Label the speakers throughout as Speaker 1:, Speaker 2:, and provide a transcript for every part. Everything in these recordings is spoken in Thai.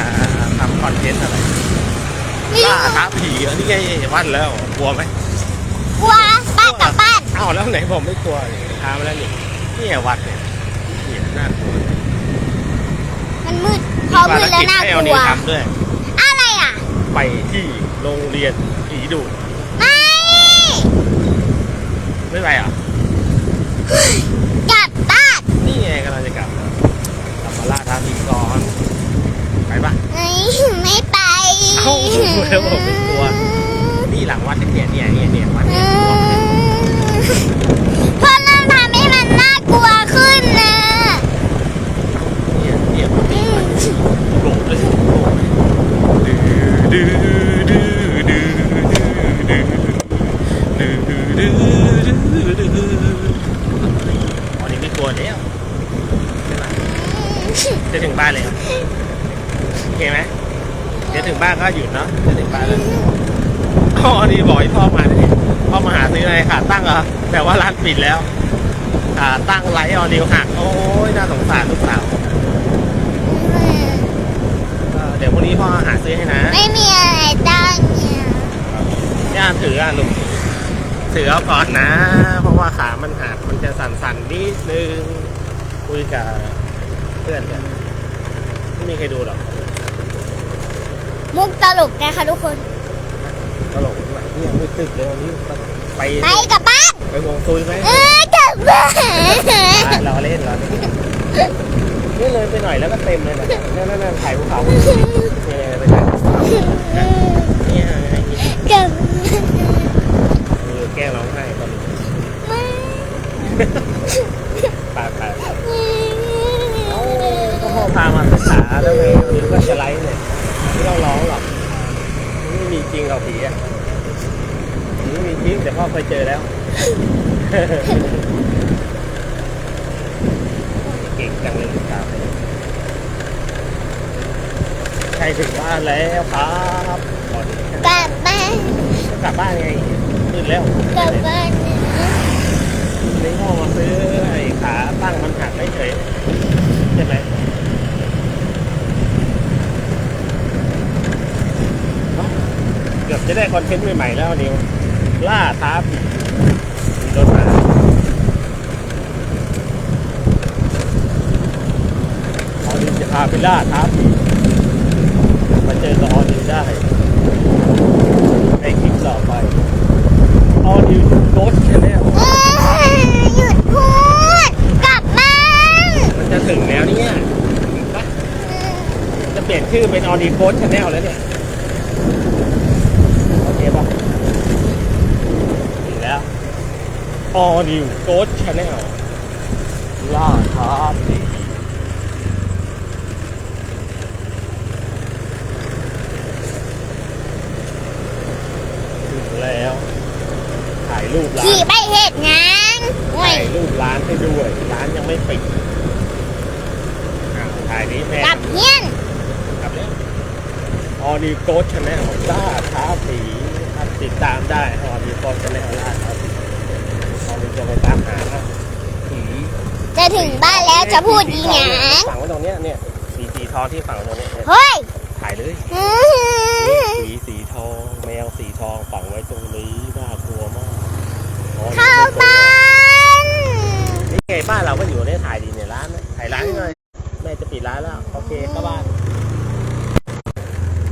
Speaker 1: าทำคอนเทนต์อะไร
Speaker 2: ล่า
Speaker 1: ท้าผีเหรอนี่ไงวันแล้วกลัวไหม
Speaker 2: กลัวบ้านกับบ้านเอ้า
Speaker 1: แล้วไหนผมไม่กลัวท้ามาแล้วนี่นี่วัดเนี่ยเหี้ยน่ากลัว
Speaker 2: มันมืดพอมืดแล้วน่ากลัวอะไรอะ
Speaker 1: ไปที่โรงเรียนผีดุ
Speaker 2: ไม่
Speaker 1: ไม่ไปอะ
Speaker 2: กลับบ้าน
Speaker 1: นี่ไงกำลังจะกลับกลับมาล่าท้าผีก่อน แล้วผมไม่กลัวนี่หลังวัดเนี่ยเนี่ยเนี่ยเนี่ยวัดเนี่ย
Speaker 2: มเพราะเราทำให้มันน่ากลัวขึ้นนะ
Speaker 1: เนี่ยเนี่ยวัด
Speaker 2: อืม
Speaker 1: โกรธเลยโกรธดื้อดื้อดื้อดื้อดื้อดื้อดื้อดื้อดื้อดื้อออ๋อนี่ไม่กลัวแล้วจะถึงบ้านเลยโอเคไหม เดี๋ยวถึงบ้านก็หยุดเนาะจะถึงบ้านแล้วอ๋อนี่บอกให้พ่อมาเนี่ยพ่อมาหาซื้ออะไรขาตั้งเหรอแต่ว่าร้านปิดแล้วขาตั้งไลท์ออนิวหักโอ้ยน่าสงสารลูกสาวเออเดี๋ยวพรุ่งนี้พ่อหาซื้อให้นะ
Speaker 2: ไม่มีอะไรตั้งเนี่ย
Speaker 1: ย่าถืออะลูกถือเอาก่อนนะ เพราะว่าขามันหักมันจะสั่นๆนิดนึงคุยกับเพื่อนกันไม่มีใครดูหรอก
Speaker 2: มุกตลกนะคะทุกคน
Speaker 1: ตลกไหนเนี่ยไม่ตึกเลยวันนี้ไป
Speaker 2: ไปกลับบ้าน
Speaker 1: ไปวงซุยไหม
Speaker 2: เออกลับบ้าน
Speaker 1: ไปเราเล่นเราเล่นนี่เลยไปหน่อยแล้วก็เต็มเลยนะนั่นนั่นนั่นถ่ายภูเขาเนี่ยไปถ่ายภูเขาเนี่ย
Speaker 2: กลับ
Speaker 1: เออแก้ร้องไห้ตอนนี้
Speaker 2: ไม่
Speaker 1: ไปไปเอ้าก็พ่อพามาศึกษาแล้วไงหรือว่าจะไลฟ์เนี่ย ไม่ต้องร้องหรอกมันไม่มีจริงหรอกผีอะผีไม่มีจริงแต่พ่อเคยเจอแล้วเก่งจังเลยครับใครถึงบ้านแล้วครับตอนนี้
Speaker 2: กลับบ้าน
Speaker 1: กลับบ้านไงขึ้นแล้ว
Speaker 2: กลับบ้านนะ
Speaker 1: นี่พ่อมาซื้อไอ้ขาตั้งมันหักไม่เฉยใช่ไหมเอ้าเกือบ จะได้คอนเทนต์ใหม่ๆแล้วนิวล่าท้าผีมีรถมาออนิวจะพาไปล่าท้าผีมาเจอกับออนิวได้ในคลิปต่อไปออนิวโกดชาแนล
Speaker 2: เอ้ยหยุดพูด กลับบ้าน
Speaker 1: มันจะถึงแล้วเนี่ยถึงปะจะเปลี่ยนชื่อเป็นออดีโ s ชาแนลแล้วเนี่ย โอเคปะถึงแล้วออดีโ s ชาแนลล่าท้าผีถึงแล้ว ถ่ายรูปร้า
Speaker 2: ขี่
Speaker 1: น
Speaker 2: ไปเหตุงานโอ้ย
Speaker 1: ถ่ายรูปร้านให้ด้วย ร้านยังไม่ปิดอ่าถ่ายนี้แม่
Speaker 2: กลับเฮียน
Speaker 1: กลับแล้วออดีโกชแนลล่าท้าผีครับ ติดตามได้ออดีโกชแนลล่าท้าผีออดีจะไปตามหาผี
Speaker 2: จะถึงบ้านแล้วจะพูดดีงาน
Speaker 1: ฝังไว้ตรงเนี้ยเนี่ยสีสีทองที่ฝังตรงเนี้ยเนี่ย
Speaker 2: เฮ้ย
Speaker 1: ถ่ายเลย
Speaker 2: อื้อหือ
Speaker 1: สีสีทองแมวสีทองฝังไว้ตรงนี้น่ากลัวมากอ๋อ
Speaker 2: เข้าบ้าน
Speaker 1: นี่ไงบ้านเราก็อยู่ในถ่ายดีเนี่ยร้านนะถ่ายร้านให้หน่อยแม่จะปิดร้านแล้วโอเคเข้าบ้าน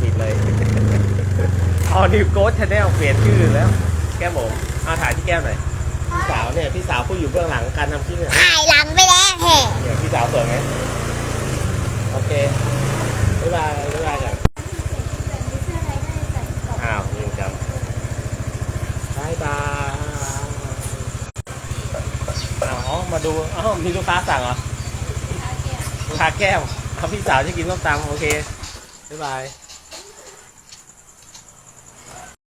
Speaker 1: ปิดเลย ออนิวโกสชาแนลเปลี่ยนชื่อแล้ว แก้มผมเอาถ่ายที่แก้มหน่อยพี่สาวเนี่ยพี่สาวผู้อยู่เบื้องหลังการทำคลิปเนี่ย
Speaker 2: ถ่ายหลังไปแล้วแห่
Speaker 1: เนี่ยพี่สาวสวยไหมโอเคบ๊ายบายบ๊ายบายกันอ้าวลืมจำบายบายอ้าวอ๋อมาดูอ้าวมีลูกค้าสั่งเหรอลูกค้าแก้วเขาพี่สาวจะกินส้มตำโอเคบ๊ายบาย